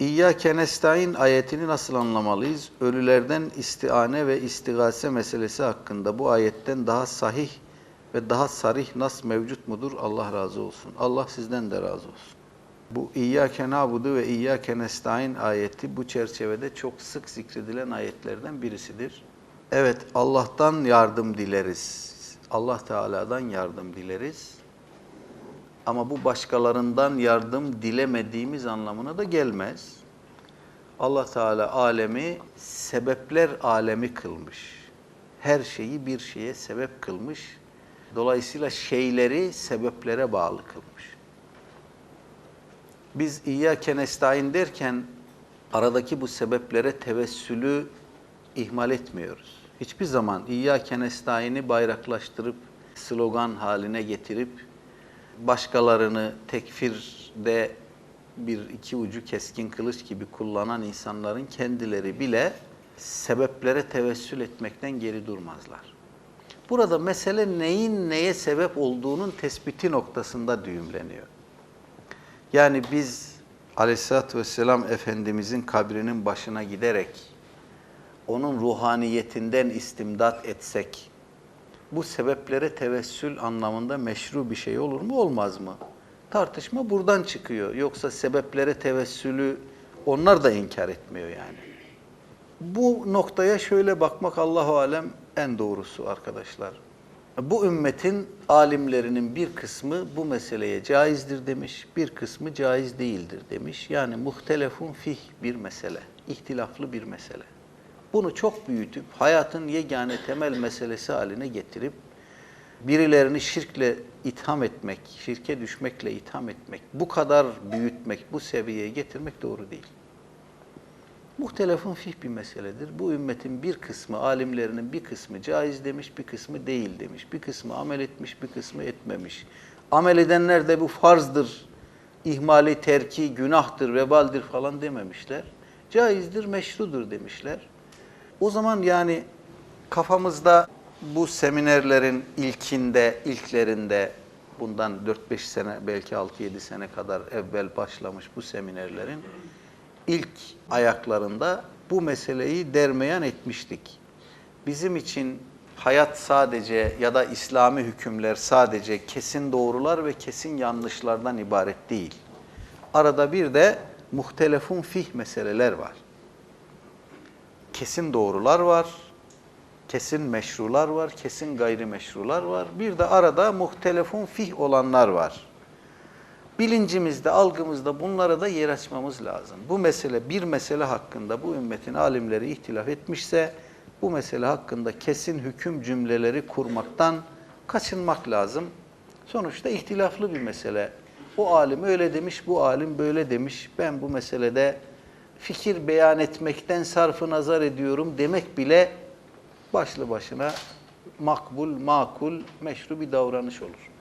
İyyâke nestaîn ayetini nasıl anlamalıyız? Ölülerden istiane ve istigase meselesi hakkında bu ayetten daha sahih ve daha sarih nas mevcut mudur? Allah razı olsun. Allah sizden de razı olsun. Bu İyyâke nâbudu ve İyyâke nestaîn ayeti bu çerçevede çok sık zikredilen ayetlerden birisidir. Evet Allah'tan yardım dileriz. Allah Teala'dan yardım dileriz. Ama bu başkalarından yardım dilemediğimiz anlamına da gelmez. Allah Teala alemi sebepler alemi kılmış. Her şeyi bir şeye sebep kılmış. Dolayısıyla şeyleri sebeplere bağlı kılmış. Biz İyyâke nestaîn derken aradaki bu sebeplere tevessülü ihmal etmiyoruz. Hiçbir zaman İyyâke nestaîn'i bayraklaştırıp slogan haline getirip başkalarını tekfirde bir iki ucu keskin kılıç gibi kullanan insanların kendileri bile sebeplere tevessül etmekten geri durmazlar. Burada mesele neyin neye sebep olduğunun tespiti noktasında düğümleniyor. Yani biz Aleyhisselatü Vesselam Efendimizin kabrinin başına giderek onun ruhaniyetinden istimdat etsek, bu sebeplere tevessül anlamında meşru bir şey olur mu olmaz mı? Tartışma buradan çıkıyor. Yoksa sebeplere tevessülü onlar da inkar etmiyor yani. Bu noktaya şöyle bakmak Allahu alem en doğrusu arkadaşlar. Bu ümmetin alimlerinin bir kısmı bu meseleye caizdir demiş, bir kısmı caiz değildir demiş. Yani muhtelefun fih bir mesele, ihtilaflı bir mesele. Bunu çok büyütüp hayatın yegane temel meselesi haline getirip birilerini şirkle itham etmek, şirke düşmekle itham etmek, bu kadar büyütmek, bu seviyeye getirmek doğru değil. Muhtelefun fih bir meseledir. Bu ümmetin bir kısmı, alimlerinin bir kısmı caiz demiş, bir kısmı değil demiş. Bir kısmı amel etmiş, bir kısmı etmemiş. Amel edenler de bu farzdır, ihmali, terki, günahtır, vebaldir falan dememişler. Caizdir, meşrudur demişler. O zaman yani kafamızda bu seminerlerin ilkinde, ilklerinde bundan 4-5 sene belki 6-7 sene kadar evvel başlamış bu seminerlerin ilk ayaklarında bu meseleyi dermeyan etmiştik. Bizim için hayat sadece ya da İslami hükümler sadece kesin doğrular ve kesin yanlışlardan ibaret değil. Arada bir de muhtelefun fih meseleler var. Kesin doğrular var, kesin meşrular var, kesin gayrimeşrular var. Bir de arada muhtelefun fih olanlar var. Bilincimizde, algımızda bunlara da yer açmamız lazım. Bu mesele, bir mesele hakkında bu ümmetin alimleri ihtilaf etmişse, bu mesele hakkında kesin hüküm cümleleri kurmaktan kaçınmak lazım. Sonuçta ihtilaflı bir mesele. O alim öyle demiş, bu alim böyle demiş. Ben bu meselede fikir beyan etmekten sarfı nazar ediyorum demek bile başlı başına makbul, makul, meşru bir davranış olur.